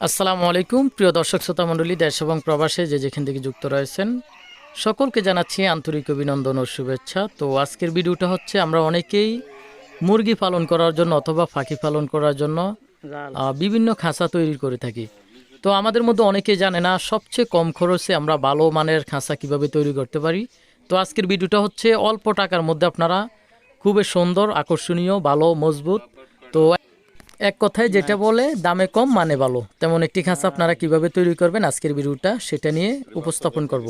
আসসালামু আলাইকুম প্রিয় দর্শক শ্রোতা মণ্ডলী দেশ এবং প্রবাসে যে যেখান থেকে যুক্ত রয়েছেন সকলকে জানাচ্ছি আন্তরিক অভিনন্দন ও শুভেচ্ছা। তো আজকের ভিডিওটা হচ্ছে আমরা অনেকেই মুরগি পালন করার জন্য অথবা ফাঁকি পালন করার জন্য বিভিন্ন খাঁচা তৈরি করে থাকি। তো আমাদের মধ্যে অনেকেই জানে না সবচেয়ে কম খরচে আমরা ভালো মানের খাঁচা কীভাবে তৈরি করতে পারি। তো আজকের ভিডিওটা হচ্ছে অল্প টাকার মধ্যে আপনারা খুবই সুন্দর আকর্ষণীয় ভালো মজবুত। তো এক কথায় যেটা বলে দামে কম মানে ভালো। তেমন একটি খাঁচা আপনারা কীভাবে তৈরি করবেন আজকের ভিডিওটা সেটা নিয়ে উপস্থাপন করব।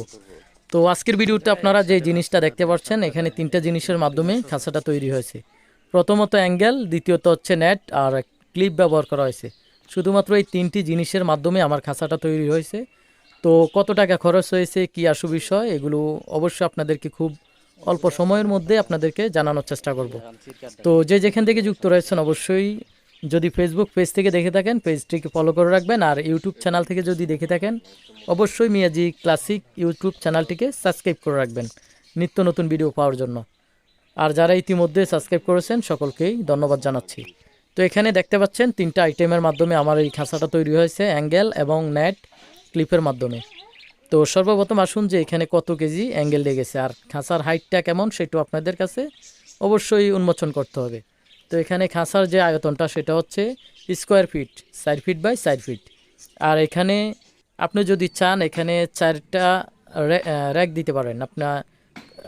তো আজকের ভিডিওতে আপনারা যে জিনিসটা দেখতে পাচ্ছেন এখানে তিনটা জিনিসের মাধ্যমে খাঁচাটা তৈরি হয়েছে। প্রথমত অ্যাঙ্গেল দ্বিতীয়ত হচ্ছে নেট আর ক্লিপ ব্যবহার করা হয়েছে। শুধুমাত্র এই তিনটি জিনিসের মাধ্যমে আমার খাঁচাটা তৈরি হয়েছে। তো কত টাকা খরচ হয়েছে কি আসু বিষয় এগুলো অবশ্যই আপনাদেরকে খুব অল্প সময়ের মধ্যে আপনাদেরকে জানানোর চেষ্টা করব। তো যে যেখান থেকে যুক্ত রয়েছেন অবশ্যই যদি ফেসবুক পেজ থেকে দেখে থাকেন পেজটিকে ফলো করে রাখবেন আর ইউটিউব চ্যানেল থেকে যদি দেখে থাকেন, অবশ্যই মিয়াজি ক্লাসিক ইউটিউব চ্যানেলটিকে সাবস্ক্রাইব করে রাখবেন নিত্য নতুন ভিডিও পাওয়ার জন্য। আর যারা ইতিমধ্যে সাবস্ক্রাইব করেছেন, সকলকেই ধন্যবাদ জানাচ্ছি। তো এখানে দেখতে পাচ্ছেন, তিনটা আইটেমের মাধ্যমে আমার এই খাঁচাটা তৈরি হয়েছে অ্যাঙ্গেল এবং নেট ক্লিপের মাধ্যমে। তো সর্বপ্রথম আসুন যে এখানে কত কেজি অ্যাঙ্গেল লেগেছে, আর খাঁচার হাইটটা কেমন সেটাও আপনাদের কাছে অবশ্যই উন্মোচন করতে হবে। তো এখানে খাঁচার যে আয়তনটা সেটা হচ্ছে স্কোয়ার ফিট চার ফিট বাই চার ফিট আর এখানে আপনি যদি চান, এখানে চারটা র্যা- র্যাক দিতে পারেন। আপনার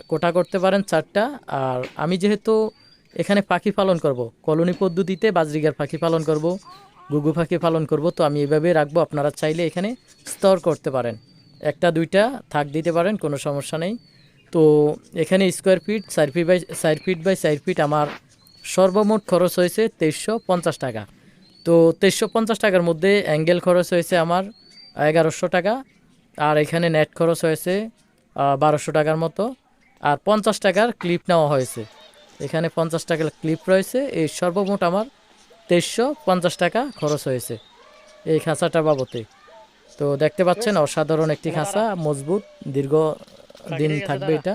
কোটা করতে পারেন চারটা। আর আমি যেহেতু এখানে পাখি পালন করব, কলোনি পদ্ধতিতে বাজরিগার পাখি পালন করব, গুগু পাখি পালন করব, তো আমি এভাবে রাখব। আপনারা চাইলে এখানে স্তর করতে পারেন। একটা, দুইটা থাক দিতে পারেন, কোনো সমস্যা নেই। তো এখানে স্কোয়ার ফিট চার ফিট বাই চার ফিট বাই চার ফিট আমার সর্বমোট খরচ হয়েছে তেইশশো পঞ্চাশ টাকা। তো তেইশশো পঞ্চাশ টাকার মধ্যে অ্যাঙ্গেল খরচ হয়েছে আমার এগারোশো টাকা, আর এখানে নেট খরচ হয়েছে বারোশো টাকার মতো, আর পঞ্চাশ টাকার ক্লিপ নেওয়া হয়েছে। এখানে পঞ্চাশ টাকার ক্লিপ রয়েছে, এই সর্বমোট আমার তেইশশো পঞ্চাশ টাকা খরচ হয়েছে এই খাঁচাটা বাবতে। তো দেখতে পাচ্ছেন, অসাধারণ একটি খাঁচা, মজবুত, দীর্ঘ দিন থাকবে এটা।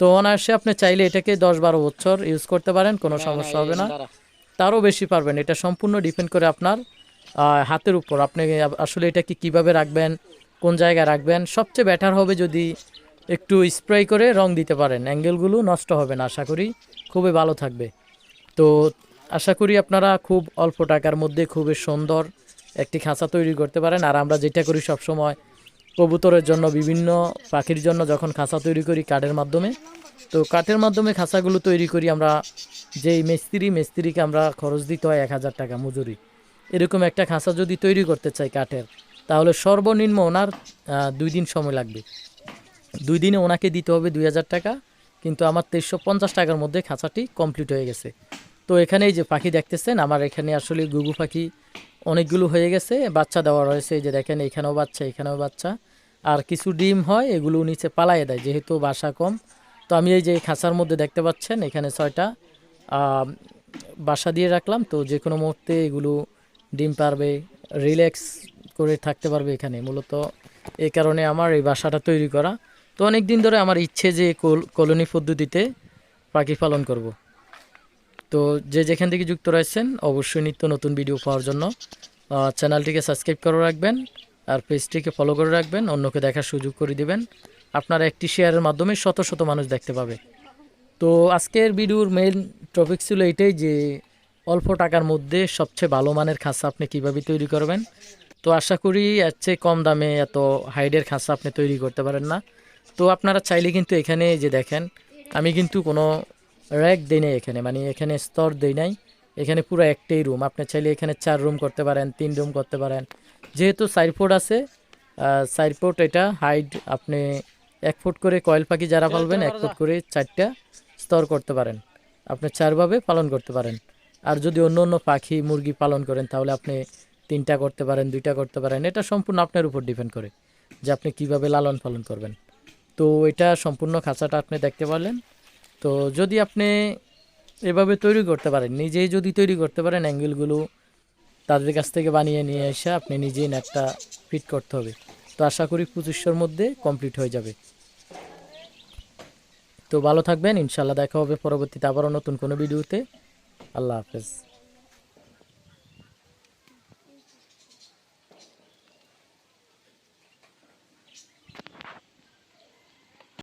তো অনায়াসে আপনি চাইলে এটাকে দশ বারো বছর ইউজ করতে পারেন কোনো সমস্যা হবে না। তারও বেশি পারবেন এটা সম্পূর্ণ ডিপেন্ড করে আপনার হাতের উপর। আপনি আসলে এটাকে কীভাবে রাখবেন কোন জায়গায় রাখবেন সবচেয়ে বেটার হবে যদি একটু স্প্রে করে রং দিতে পারেন। অ্যাঙ্গেলগুলো নষ্ট হবে না আশা করি। খুবই ভালো থাকবে। তো আশা করি আপনারা খুব অল্প টাকার মধ্যে খুবই সুন্দর একটি খাঁচা তৈরি করতে পারেন। আর আমরা যেটা করি সবসময় কবুতরের জন্য বিভিন্ন পাখির জন্য যখন খাঁচা তৈরি করি কাঠের মাধ্যমে, তো কাঠের মাধ্যমে খাঁচাগুলো তৈরি করি আমরা, যেই মিস্ত্রি, মিস্ত্রিকে আমরা খরচ দিতে হয় এক হাজার টাকা মজুরি। এরকম একটা খাঁচা যদি তৈরি করতে চাই কাঠের, তাহলে সর্বনিম্ন ওনার দুই দিন সময় লাগবে। দুই দিনে ওনাকে দিতে হবে দুই হাজার টাকা, কিন্তু আমার তেইশশো পঞ্চাশ টাকার মধ্যে খাঁচাটি কমপ্লিট হয়ে গেছে। তো এখানে এই যে পাখি দেখতেছেন, আমার এখানে আসলে গুগু পাখি অনেকগুলো হয়ে গেছে, বাচ্চা দেওয়া রয়েছে যে দেখেন এখানেও বাচ্চা এখানেও বাচ্চা। আর কিছু ডিম হয়, এগুলো নিচে পালাইয়ে দেয়, যেহেতু বাসা কম। তো আমি এই যে খাঁচার মধ্যে দেখতে পাচ্ছেন, এখানে ছয়টা বাসা দিয়ে রাখলাম। তো যে কোনো মুহূর্তে এগুলো ডিম পারবে, রিল্যাক্স করে থাকতে পারবে এখানে। মূলত এই কারণে আমার এই বাসাটা তৈরি করা। তো অনেক দিন ধরে আমার ইচ্ছে যে কল- কলোনি পদ্ধতিতে পাখি পালন করব। তো যে যেখান থেকে যুক্ত রয়েছেন, অবশ্যই নিত্য নতুন ভিডিও পাওয়ার জন্য চ্যানেলটিকে সাবস্ক্রাইব করে রাখবেন। আর পেজটিকে ফলো করে রাখবেন, অন্যকে দেখার সুযোগ করে দিবেন। আপনারা একটি শেয়ারের মাধ্যমে শত শত মানুষ দেখতে পাবে। তো আজকের ভিডিওর মেইন টপিক ছিল এটাই যে, অল্প টাকার মধ্যে সবচেয়ে ভালো মানের খাঁচা আপনি কীভাবে তৈরি করবেন? তো আশা করি এর চেয়ে কম দামে এত হাইডের খাঁচা আপনি তৈরি করতে পারেন না। তো আপনারা চাইলে কিন্তু এখানে যে দেখেন, আমি কিন্তু কোনো র্যাক দিই নাই এখানে মানে এখানে স্তর দিই নাই। এখানে পুরো একটাই রুম আপনি চাইলে এখানে চার রুম করতে পারেন, তিন রুম করতে পারেন। যেহেতু চার ফুট আছে চার ফুট এটা হাইট আপনি এক ফুট করে কয়েল পাখি যারা পালবেন এক ফুট করে চারটা স্তর করতে পারেন। আপনি চারভাবে পালন করতে পারেন। আর যদি অন্য অন্য পাখি মুরগি পালন করেন তাহলে আপনি তিনটা করতে পারেন দুইটা করতে পারেন। এটা সম্পূর্ণ আপনার উপর ডিপেন্ড করে যে আপনি কীভাবে লালন পালন করবেন। তো এটা সম্পূর্ণ খাঁচাটা আপনি দেখতে পারলেন। তো যদি আপনি এভাবে তৈরি করতে পারেন নিজেই যদি তৈরি করতে পারেন অ্যাঙ্গেলগুলো তাদের কাছ থেকে বানিয়ে নিয়ে এসে আপনি নিজেই নেটটা ফিট করতে হবে। তো আশা করি পঁচিশশোর মধ্যে কমপ্লিট হয়ে যাবে। তো ভালো থাকবেন ইনশাল্লাহ দেখা হবে পরবর্তীতে আবারও নতুন কোনো ভিডিওতে। আল্লাহ হাফেজ।